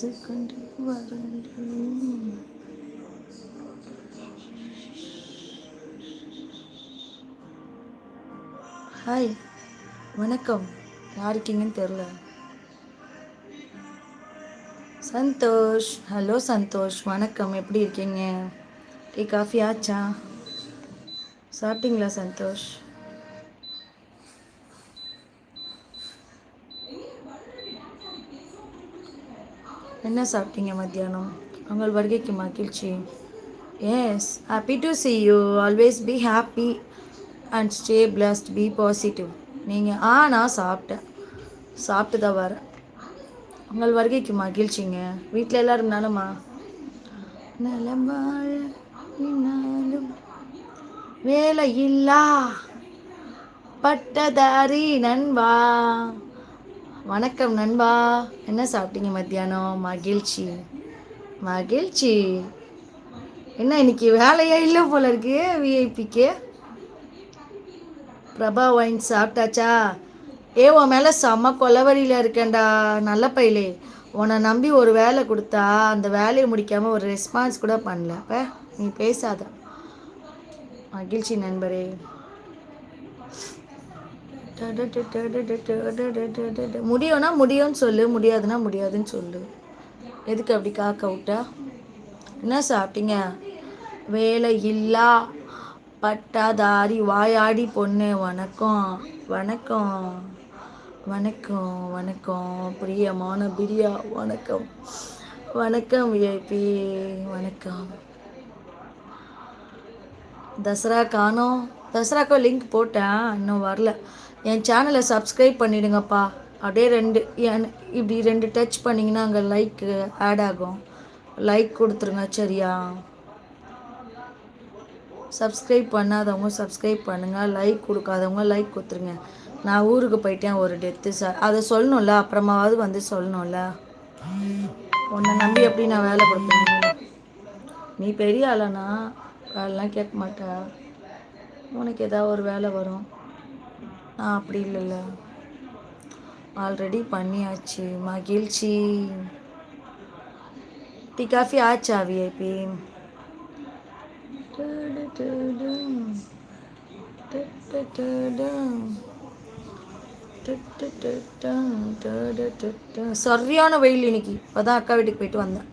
கொலுசு கொண்டு வரணும். ஹாய் வணக்கம். யாருக்கீங்கன்னு தெரில சந்தோஷ். ஹலோ சந்தோஷ். வணக்கம். எப்படி இருக்கீங்க? டீ காஃபி ஆச்சா? சாப்பிட்டீங்களா சந்தோஷ்? என்ன சாப்பிட்டீங்க மத்தியானம்? உங்கள் வருகைக்கு மகிழ்ச்சி. Yes happy to see you always be happy and stay blessed be positive நீங்கள் ஆ நான் சாப்பிட்டேன் சாப்பிட்டு. தான் வரேன் உங்கள் வருகைக்கு மகிழ்ச்சிங்க. வீட்டில் எல்லோரும் நலமா? நலம் வாழ வேலை இல்லா பட்டதாரி நண்பா. வணக்கம் நண்பா. என்ன சாப்பிட்டீங்க மத்தியானம்? மகிழ்ச்சி. மகிழ்ச்சி. என்ன இன்னைக்கு வேலையே இல்லை போல இருக்கு விஐபிக்கு பிரபா ஒயின் சாப்பிட்டாச்சா? ஏ உன் மேலே செம்ம கொலவரியில் இருக்கேன்டா நல்ல பையலே. உன்னை நம்பி ஒரு வேலை கொடுத்தா அந்த வேலையை முடிக்காமல் ஒரு ரெஸ்பான்ஸ் கூட பண்ணல. அப்போ நீ பேசாத. மகிழ்ச்சி நண்பரே. முடியும்னா முடியும்னு சொல்லு முடியாதுன்னா முடியாதுன்னு சொல்லு. எதுக்கு அப்படி காக்க விட்டா? என்ன சாப்பிட்டீங்க? வேலை இல்லா பட்டாதாரி வாயாடி பொண்ணு. வணக்கம் வணக்கம் வணக்கம் வணக்கம். பிரியமான பிரியா வணக்கம். வணக்கம் விஐபி வணக்கம். தசரா காணோம். தசராக்கா லிங்க் போட்டேன் இன்னும் வரல. என் சேனலை சப்ஸ்கிரைப் பண்ணிவிடுங்கப்பா அப்படியே ரெண்டு என் இப்படி ரெண்டு டச் பண்ணிங்கன்னா அங்கே லைக்கு ஆட் ஆகும். லைக் கொடுத்துருங்க சரியா? சப்ஸ்கிரைப் பண்ணாதவங்க சப்ஸ்கிரைப் பண்ணுங்கள் லைக் கொடுக்காதவங்க லைக் கொடுத்துருங்க. நான் ஊருக்கு போயிட்டேன் ஒரு டெத்து சார் அதை சொல்லணும்ல அப்புறமாவது வந்து சொல்லணும்ல. உன்னை நம்பி எப்படி நான் வேலை கொடுப்பேன் நீ பெரிய ஆளானா? வேலைலாம் கேட்க மாட்டேன் உனக்கு ஏதாவது ஒரு வேலை வரும். நான் அப்படி இல்லைல்ல. ஆல்ரெடி பண்ணியாச்சு. மகிழ்ச்சி. டீ காஃபி ஆச்சா விஐபி சரியான வெயில் இன்னைக்கு. இப்போதான் அக்கா வீட்டுக்கு போயிட்டு வந்தேன்.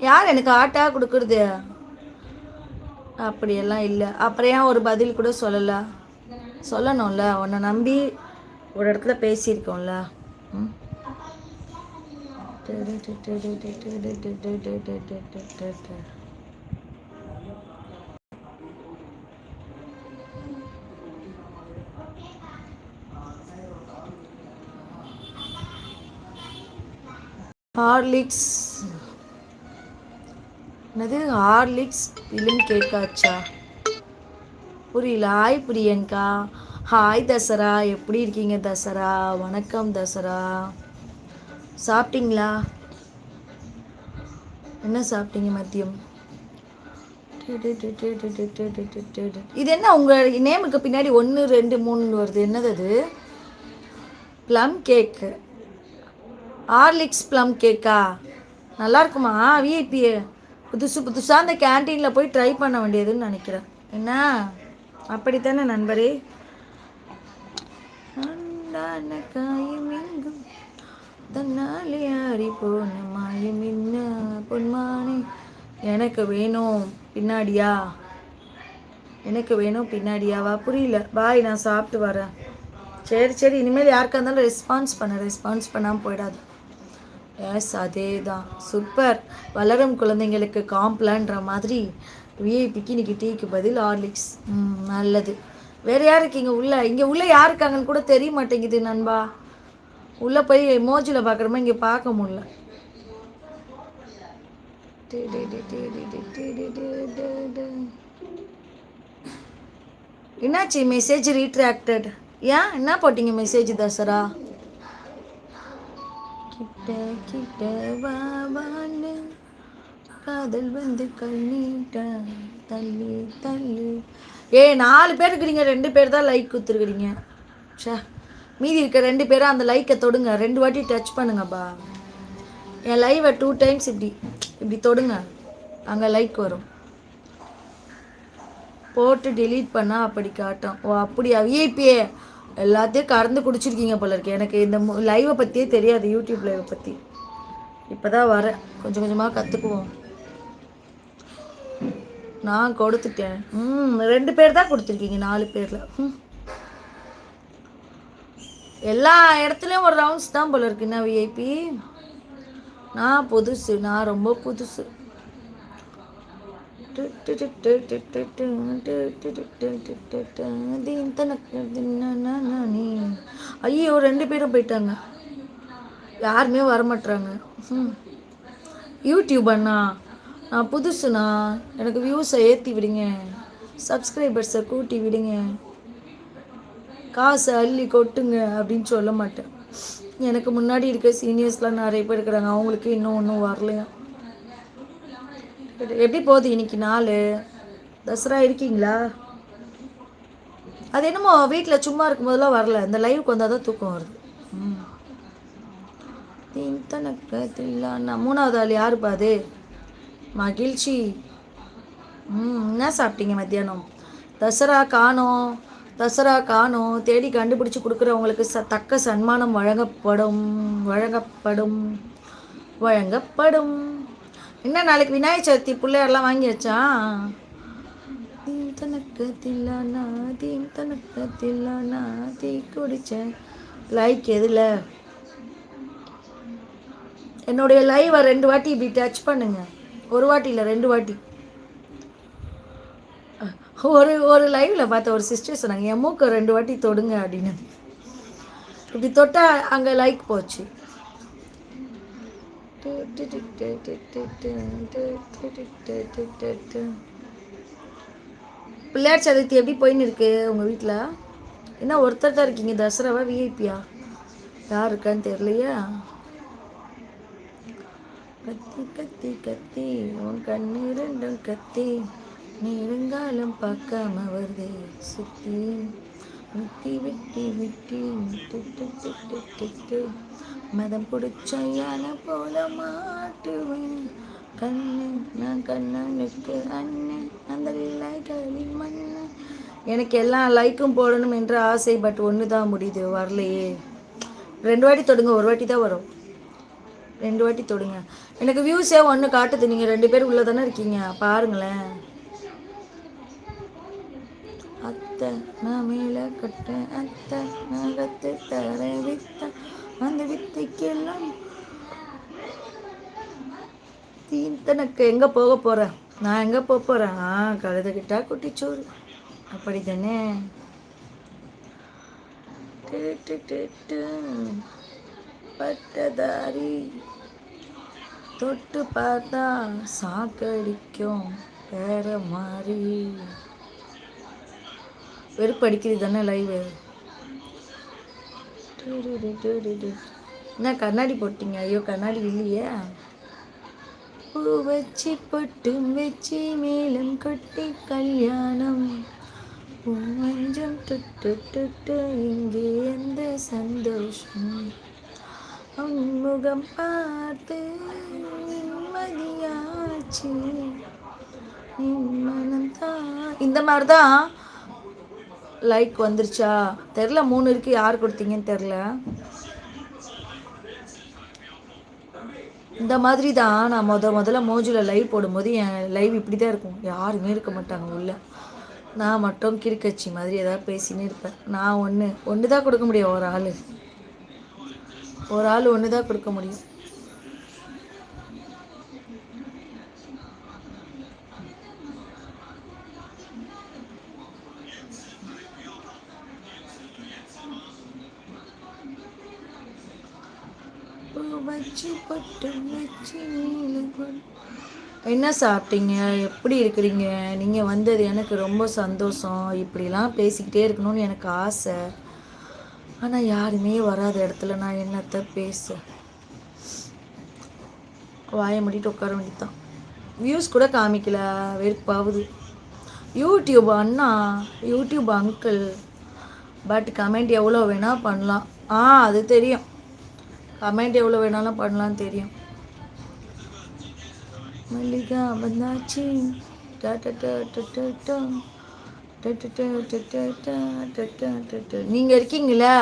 யார் எனக்கு ஆட்டா கொடுக்குறது? அப்படியெல்லாம் இல்லை. அப்புறம் ஏன் ஒரு பதில் கூட சொல்லலை? சொல்லணும்ல. உன்னை நம்பி ஒரு இடத்துல பேசியிருக்கோம்ல. ம். ஹார்லிக்ஸ் என்னது? ஹார்லிக்ஸ் ஃபிலிம் கேக்காச்சா? புரியல. ஹாய் பிரியங்கா. ஹாய் தசரா. எப்படி இருக்கீங்க தசரா? வணக்கம் தசரா. சாப்பிட்டீங்களா? என்ன சாப்பிட்டீங்க மதியம்? இது என்ன உங்கள் நேமுக்கு பின்னாடி ஒன்று ரெண்டு மூணு வருது என்னது அது ப்ளம் கேக்கு ஹார்லிக்ஸ் ப்ளம் கேக்கா நல்லா இருக்குமா விஐபி புதுசு புதுசாக அந்த கேன்டீனில் போய் ட்ரை பண்ண வேண்டியதுன்னு நினைக்கிறேன். என்ன? அப்படித்தானே நண்பரே? காயமெங்கும் தன்னாலே ஆறி போன மாயம் என்ன? பொன்மானே எனக்கு வேணும் பின்னாடியா? எனக்கு வேணும் பின்னாடியாவா? புரியல. பாய் நான் சாப்பிட்டு வரேன். சரி சரி இனிமேல் யாருக்கா இருந்தாலும் ரெஸ்பான்ஸ் பண்ண. ரெஸ்பான்ஸ் பண்ணாமல் போயிடாது. எஸ் அதே தான் சூப்பர் வளரும் குழந்தைங்களுக்கு காம்ப்ளான்ற மாதிரி விஐபிக்கு இன்னைக்கு டீக்கு பதில் ஹார்லிக்ஸ் ம் நல்லது வேறு யார் இருக்கீங்க உள்ளே இங்கே உள்ளே யார் இருக்காங்கன்னு கூட தெரிய மாட்டேங்குது நண்பா உள்ளே போய் மோஜில் பார்க்குறோமா இங்கே பார்க்க முடியல என்னாச்சு மெசேஜ் ரீட்ராக்டட் ஏன் என்ன போட்டீங்க மெசேஜ் தசரா கிட்ட கிட்ட வாவான்னு காதல் வந்து கண்ணீட்டா தள்ளி தள்ளி. ஏ நாலு பேர் இருக்கிறீங்க ரெண்டு பேர் தான் லைக் கொடுத்துருக்குறீங்க. சே மீதி இருக்க ரெண்டு பேரும் அந்த லைக்கை தொடுங்க. ரெண்டு வாட்டி டச் பண்ணுங்கப்பா. என் லைவை டூ டைம்ஸ் இப்படி இப்படி தொடுங்க. அங்கே லைக் வரும். போட்டு டெலீட் பண்ணால் அப்படி காட்டும். ஓ அப்படியா? விஐபியே எல்லாத்தையும் கறந்து குடிச்சிருக்கீங்க போல இருக்கு. எனக்கு இந்த லைவை பற்றியே தெரியாது யூடியூப் லைவை பற்றி இப்போ தான் வரேன். கொஞ்சம் கொஞ்சமாக கற்றுக்குவோம் நான் கொடுத்துட்டேன். ம் ரெண்டு பேர் தான் கொடுத்துருக்கீங்க நாலு பேரில். ம். எல்லா இடத்துலையும் ஒரு ரவுண்ட்ஸ் தான் போல இருக்கு. என்ன விஐபி நான் புதுசு. நான் ரொம்ப புதுசு. ஐயோ ரெண்டு பேரும் போயிட்டாங்க. யாருமே வரமாட்றாங்க. ம். யூடியூப் அண்ணா நான் புதுசுண்ணா. எனக்கு வியூஸை ஏற்றி விடுங்க. சப்ஸ்கிரைபர்ஸை கூட்டி விடுங்க. காசை அள்ளி கொட்டுங்க அப்படின்னு சொல்ல மாட்டேன். எனக்கு முன்னாடி இருக்க சீனியர்ஸ்லாம் நிறைய பேர் இருக்கிறாங்க. அவங்களுக்கு இன்னும் ஒன்றும் வரலையா? எப்படி போகுது இன்னைக்கு நாள்? தசரா இருக்கீங்களா? அது என்னமோ வீட்டில் சும்மா இருக்கும்போதெல்லாம் வரல. இந்த லைவுக்கு வந்தால் தான் தூக்கம் வருது. ம். மூணாவது ஆள் யாருப்பா அது? மகிழ்ச்சி. ம் என்ன சாப்பிட்டீங்க மத்தியானம்? தசரா காணோம். தசரா காணும். தேடி கண்டுபிடிச்சு கொடுக்குறவங்களுக்கு ச தக்க சன்மானம் வழங்கப்படும். வழங்கப்படும். வழங்கப்படும். என்ன நாளைக்கு விநாயகர் சதுர்த்தி பிள்ளையாரெல்லாம் வாங்கியாச்சா தீம் தனக்கத்தில் தில்லானா தீம் தனக்கு தில்லானா தீ குடிச்சேன் லைக் எதில்? என்னுடைய லைவை ரெண்டு வாட்டி இப்படி டச் பண்ணுங்க. ஒரு வாட்டி இல்லை ரெண்டு வாட்டி. ஒரு ஒரு லைவில் பார்த்த ஒரு சிஸ்டர் சொன்னாங்க என் மூக்கை ரெண்டு வாட்டி தொடுங்க அப்படின்னு. இப்படி தொட்டால் அங்கே லைக் போச்சு. பிள்ளையார் சதுர்த்தி எப்படி போயின்னு இருக்கு உங்கள் வீட்டில் என்ன ஒருத்தர் தான் இருக்கீங்க? தசராவா விஐபியா யார் இருக்கான்னு தெரியலையா. கத்தி கத்தி கத்தி உன் கண்ணு ரெண்டும் கத்தி. நெடுங்காலம் பார்க்காம வருதே சுத்தி. விட்டி விட்டி விட்டி. திட்டு மதம் பிடிச்ச போல மாட்டுவேன். கண்ணு நான் கண்ணனுக்கு அண்ணன் அந்த களி மண்ணு. எனக்கு எல்லா லைக்கும் போடணும் என்ற ஆசை பட் ஒன்று தான் முடியுது வரலையே. ரெண்டு வாட்டி தொடுங்க ஒரு வாட்டி தான் வரும். ரெண்டு வாட்டி தொடுங்க. எனக்கு வியூஸே ஒன்று காட்டுது? நீங்கள் ரெண்டு பேரும் உள்ளே தானே இருக்கீங்க? பாருங்களேன். அத்தை நான் மேலே கட்டேன். அத்தை நான் கற்று தர வித்த அந்த வித்தைக்கெல்லாம். தீந்தனுக்கு எங்கே போக போகிறேன் நான் எங்கே போக போகிறேன் ஆ கழுதுகிட்டா குட்டிச்சோறு. அப்படி தானே பட்டதாரி. தொட்டு பார்த்தா சாக்கடிக்கும் வேற மாதிரி. வெறுப்படிக்கிறது தானே லைவ் என்ன கண்ணாடி போட்டீங்க? ஐயோ கண்ணாடி இல்லையே. பூ வச்சு பட்டும் வச்சு மேலும் கொட்டி கல்யாணம். பூமஞ்சம் தொட்டு தொட்டு இங்கே எந்த சந்தோஷம்? உன்முகம் பார்த்து நிம்மதியாச்சு. என் மனம் தான் இந்த மாதிரி தான் லைக் வந்துருச்சா? தெரில மூணு இருக்கு. யார் கொடுத்தீங்கன்னு தெரில இந்த மாதிரி தான் நான் முத முதல்ல மோஜில் லைவ் போடும்போது என் லைவ் இப்படி தான் இருக்கும். யாருமே இருக்க மாட்டாங்க உள்ள. நான் மட்டும் கிரிக்கட்சி மாதிரி ஏதாவது பேசினே இருப்பேன். நான் ஒன்று ஒன்று தான் கொடுக்க முடியும் ஒரு ஆள். ஒரு ஆள் ஒன்று தான் கொடுக்க முடியும். என்ன சாப்பிட்டீங்க? எப்படி இருக்கிறீங்க? நீங்கள் வந்தது எனக்கு ரொம்ப சந்தோஷம். இப்படிலாம் பேசிக்கிட்டே இருக்கணும்னு எனக்கு ஆசை. ஆனால் யாருமே வராத இடத்துல நான் என்னத்த பேச? வாயை முடிட்டு உட்கார வேண்டியதான் வியூஸ் கூட காமிக்கல. வெறுப்பாகுது. யூடியூப் அண்ணா யூடியூப் அங்கிள் பட் கமெண்ட் எவ்வளோ வேணால் பண்ணலாம். ஆ அது தெரியும். கமெண்ட் எவ்வளோ வேணாலும் பண்ணலாம் தெரியும் மல்லிகா வந்தாச்சு நீங்கள் இருக்கீங்களா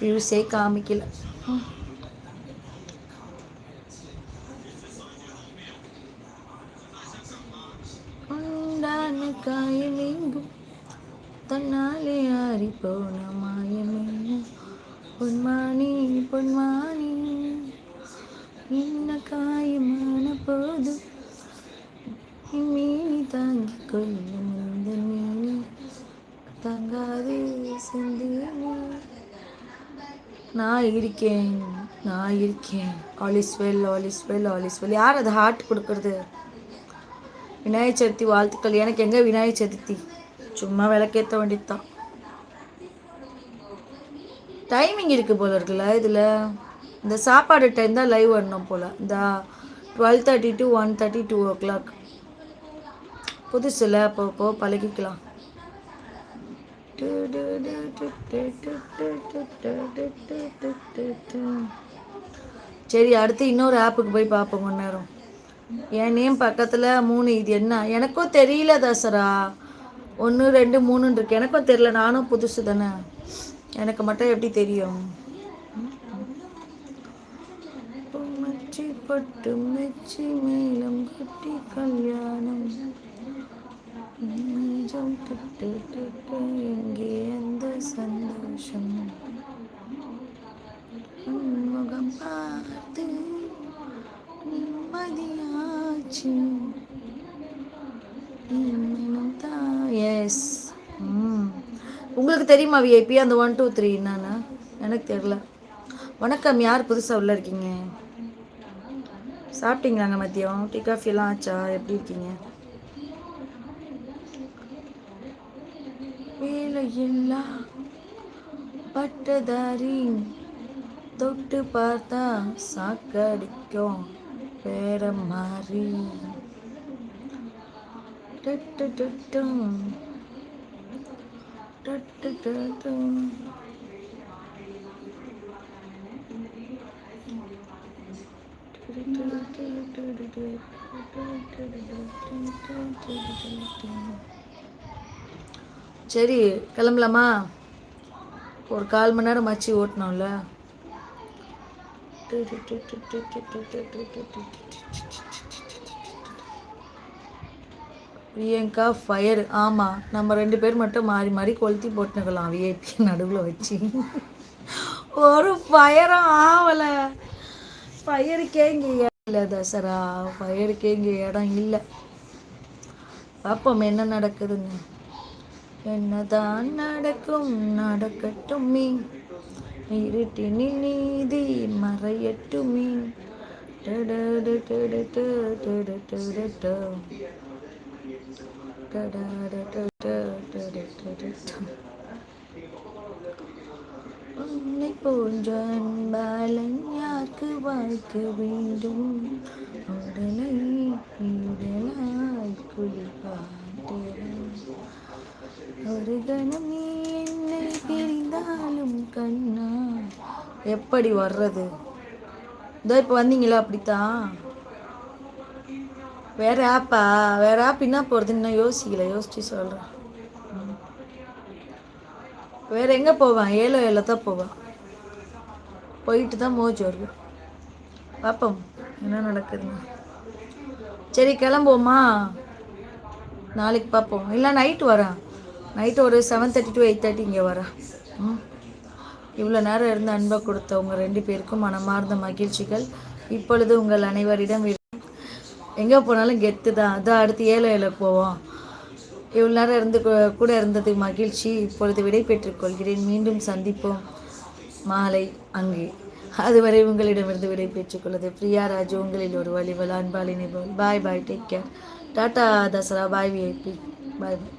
வியூஸே காமிக்கல உண்டான காயமெங்கும் தன்னாலே ஆறி போன மாயமென்ன பொன்மானி பொன்மானி என்ன காயமான போது? மீனி தாங்கி கொள்ளும் இந்த மீனி தங்காதே சிந்தினி. நான் இருக்கேன் நான் இருக்கேன். All is well all is well all is well யார் அது ஹார்ட் கொடுக்குறது? விநாயகர் சதுர்த்தி வாழ்த்துக்கள். எனக்கு எங்கே விநாயகர் சதுர்த்தி? சும்மா விளக்கேற்ற வேண்டியதுதான். டைமிங் இருக்குது போல இருக்குல்ல இதில் இந்த சாப்பாடு டைம் தான் லைவ் வரணும் போல் இந்த twelve thirty to one thirty two o'clock புதுசில் அப்போ போ பழகிக்கலாம் சரி அடுத்து இன்னொரு ஆப்புக்கு போய் பார்ப்போம் கொஞ்ச நேரம் என் நேம் பக்கத்தில் மூணு இது என்ன எனக்கும் தெரியல தசரா ஒன்று ரெண்டு மூணுன்னு இருக்கு எனக்கும் தெரியல நானும் புதுசு தானே எனக்கு மட்டும் எப்படி தெரியும்? மச்சி பட்டு மெச்சி மேலம் கட்டி கல்யாணம். நெஞ்சம் தொட்டு தொட்டு எங்கே அந்த சந்தோஷம்? முகம் பார்த்து நிம்மதியாச்சு எஸ் உங்களுக்கு தெரியுமா விஐபி அந்த ஒன் டூ த்ரீ என்னன்னு? எனக்கு தெரில வணக்கம் யார் புதுசாக உள்ளே இருக்கீங்க? சாப்பிட்டீங்களாங்க மதியம்? டீ காஃபிலாம் ஆச்சா? எப்படி இருக்கீங்க? வேலையில்லா பட்டதாரி. தொட்டு பார்த்தா சாக்கடிக்கும் வேற மாதிரி டட்டும் சரி கிளம்பலாமா? ஒரு கால் மணி நேரம் மச்சி ஓட்டணும்ல. பிரியங்கா ஃபயர் ஆமாம் நம்ம ரெண்டு பேர் மட்டும் மாறி மாறி கொளுத்தி போட்டுக்கலாம் விஐபி நடுவில் வச்சு. ஒரு ஃபயரும் ஆவலை. ஃபயருக்கே இங்கே இடம் இல்லை தசரா. ஃபயருக்கே இங்கே இடம் இல்லை. பார்ப்போம் என்ன நடக்குதுங்க? என்னதான் நடக்கும் நடக்கட்டுமே. இருட்டினில் நீதி மறையட்டும். மறையட்டுமே உன்னை போன்ற அன்பாலன் யாருக்கு வாழ்க்க வேண்டும்? உடலை உடலாய் குளிப்பாட்டேன் ஒரு கணம் நீ என்னை பிரிந்தாலும் கண்ணா. எப்படி வர்றது? இதோ இப்போ வந்தீங்களா? அப்படித்தான். வேற ஆப்பா வேற ஆப் என்ன போகிறது இன்னும் யோசிக்கல. யோசிச்சு சொல்கிறேன் வேற எங்கே போவான்? ஏழோ ஏழோ தான் போவான். போயிட்டு தான் மோஜ் வருவோம் பார்ப்போம் என்ன நடக்குதுன்னு. சரி கிளம்புவோமா? நாளைக்கு பார்ப்போம் இல்லை நைட்டு வரேன். நைட்டு ஒரு seven thirty to eight thirty இங்கே வரேன். ம். இவ்வளோ நேரம் இருந்து அன்பை கொடுத்தவங்க ரெண்டு பேருக்கும் மனமார்ந்த மகிழ்ச்சிகள். இப்பொழுது உங்கள் அனைவரிடம் எங்கே போனாலும் கெத்து தான். அதான் அடுத்து ஏழை ஏழை போவோம். இவ்வளோ நேரம் இருந்து கூட இருந்தது மகிழ்ச்சி. இப்பொழுது விடை பெற்றுக்கொள்கிறேன் மீண்டும் சந்திப்போம். மாலை அங்கே. அதுவரை உங்களிடமிருந்து விடை பெற்றுக்கொள்வது பிரியா ராஜு. உங்களில் ஒரு வழிவல் அன்பாளினி bye bye take care tata Dasara. Bye VIP bye bye